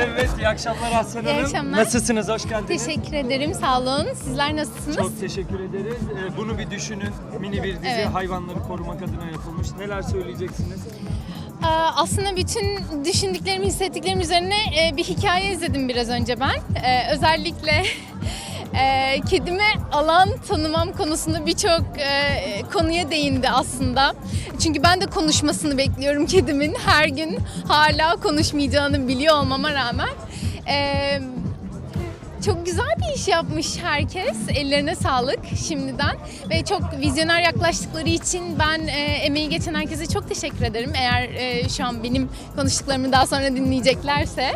Evet, iyi akşamlar Aslan İyi Hanım. akşamlar. Nasılsınız? Hoş geldiniz. Teşekkür ederim. Sağ olun. Sizler nasılsınız? Çok teşekkür ederiz. Ee, bunu bir düşünün. Mini bir dizi Evet. hayvanları korumak adına yapılmış. Neler söyleyeceksiniz? Ee, aslında bütün düşündüklerimi, hissettiklerim üzerine e, bir hikaye izledim biraz önce ben. Ee, özellikle e, kedime alan tanımam konusunda birçok e, konuya değindi aslında. Çünkü ben de konuşmasını bekliyorum kedimin. Her gün hala konuşmayacağını biliyor olmama rağmen. Ee, Çok güzel bir iş yapmış herkes. Ellerine sağlık şimdiden. Ve çok vizyoner yaklaştıkları için ben e, emeği geçen herkese çok teşekkür ederim. Eğer e, şu an benim konuştuklarımı daha sonra dinleyeceklerse.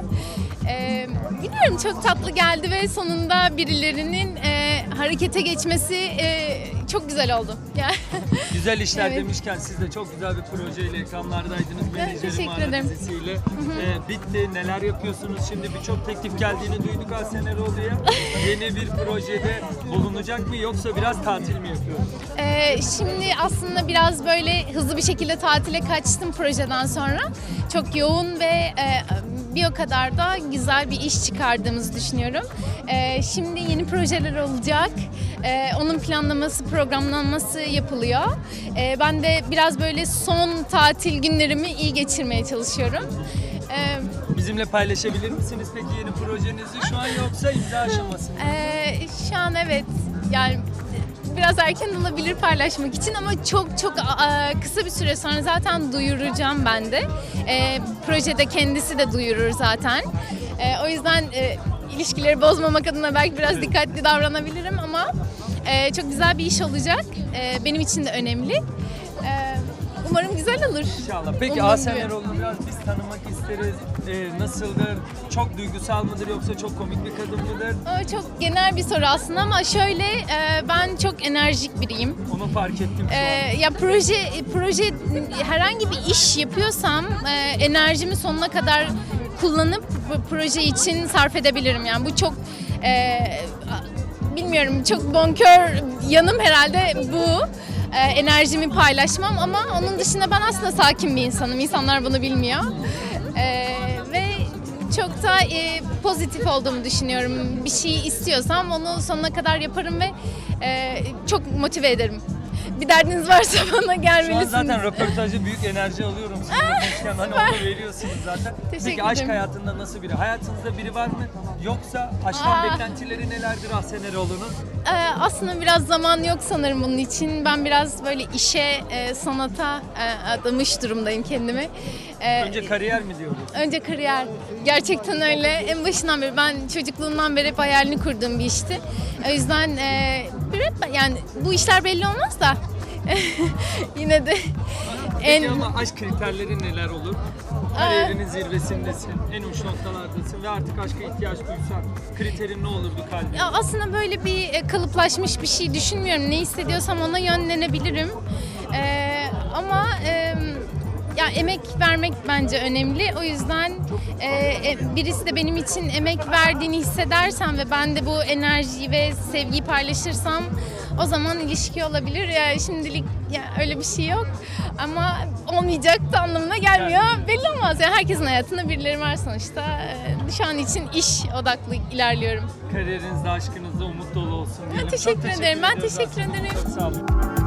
E, bilmiyorum çok tatlı geldi ve sonunda birilerinin e, harekete geçmesi e, çok güzel oldu. Yani Güzel işler Evet. demişken siz de çok güzel bir projeyle ekranlardaydınız. Menajerim teşekkür Ara ederim. dizisiyle. Ee, bitti. Neler yapıyorsunuz şimdi? Birçok teklif geldiğini duyduk Aslan Erol'ya. Yeni bir projede bulunacak mı yoksa biraz tatil mi yapıyoruz? Ee, şimdi aslında biraz böyle hızlı bir şekilde tatile kaçtım projeden sonra. Çok yoğun ve e, o kadar da güzel bir iş çıkardığımızı düşünüyorum. Ee, şimdi yeni projeler olacak. Ee, onun planlaması, programlanması yapılıyor. Ee, ben de biraz böyle son tatil günlerimi iyi geçirmeye çalışıyorum. Ee, Bizimle paylaşabilir misiniz peki yeni projenizi şu an yoksa imza aşaması mı? Ee, şu an evet yani biraz erken olabilir paylaşmak için ama çok çok kısa bir süre sonra zaten duyuracağım ben de. Ee, projede kendisi de duyurur zaten. Ee, o yüzden e, ilişkileri bozmamak adına belki biraz dikkatli davranabilirim ama e, çok güzel bir iş olacak. E, benim için de önemli. E, umarım güzel olur. İnşallah. Peki gibi. Erol'u biraz biz tanımak isteriz. Ee, nasıldır? Çok duygusal mıdır yoksa çok komik bir kadın mıdır? O çok genel bir soru aslında ama şöyle e, ben çok enerjik biriyim. Onu fark ettim şu Ee, an. ya proje proje herhangi bir iş yapıyorsam e, enerjimi sonuna kadar kullanıp proje için sarf edebilirim. Yani bu çok e, bilmiyorum çok bonkör yanım herhalde bu. E, enerjimi paylaşmam ama onun dışında ben aslında sakin bir insanım. İnsanlar bunu bilmiyor. E, ve çok da e, pozitif olduğumu düşünüyorum. Bir şey istiyorsam onu sonuna kadar yaparım ve e, çok motive ederim. Bir derdiniz varsa bana Şu an gelmelisiniz. zaten röportajda büyük enerji alıyorum. Siz de konuşurken hani onu veriyorsunuz zaten. Teşekkür Peki aşk ederim. hayatında nasıl biri? Hayatınızda biri var mı? Yoksa aşktan Aa. beklentileri nelerdir Ahsen Eroğlu'nun? Ee, aslında biraz zaman yok sanırım bunun için. Ben biraz böyle işe, e, sanata e, adamış durumdayım kendimi. Ee, Önce kariyer mi diyoruz? önce kariyer. Gerçekten öyle. En başından beri ben çocukluğumdan beri hep hayalini kurduğum bir işti. O yüzden e, hep yani bu işler belli olmaz da yine de Peki en ama aşk kriterleri neler olur? Kariyerinin zirvesindesin, en uç noktalardasın ve artık aşka ihtiyaç duysan kriterin ne olurdu kalbinde? Ya aslında böyle bir e, kalıplaşmış bir şey düşünmüyorum. Ne hissediyorsam ona yönlenebilirim. Ee, emek vermek bence önemli. O yüzden e, e, birisi de benim için emek verdiğini hissedersem ve ben de bu enerjiyi ve sevgiyi paylaşırsam o zaman ilişki olabilir. Ya şimdilik ya öyle bir şey yok. Ama olmayacak da anlamına gelmiyor. Belli olmaz. Yani herkesin hayatında birileri var sonuçta. Ee, Şu an için iş odaklı ilerliyorum. Kariyerinizde, aşkınızda umut dolu olsun diyelim. Çok teşekkür ederim. Ben teşekkür ederim. Sağ olun.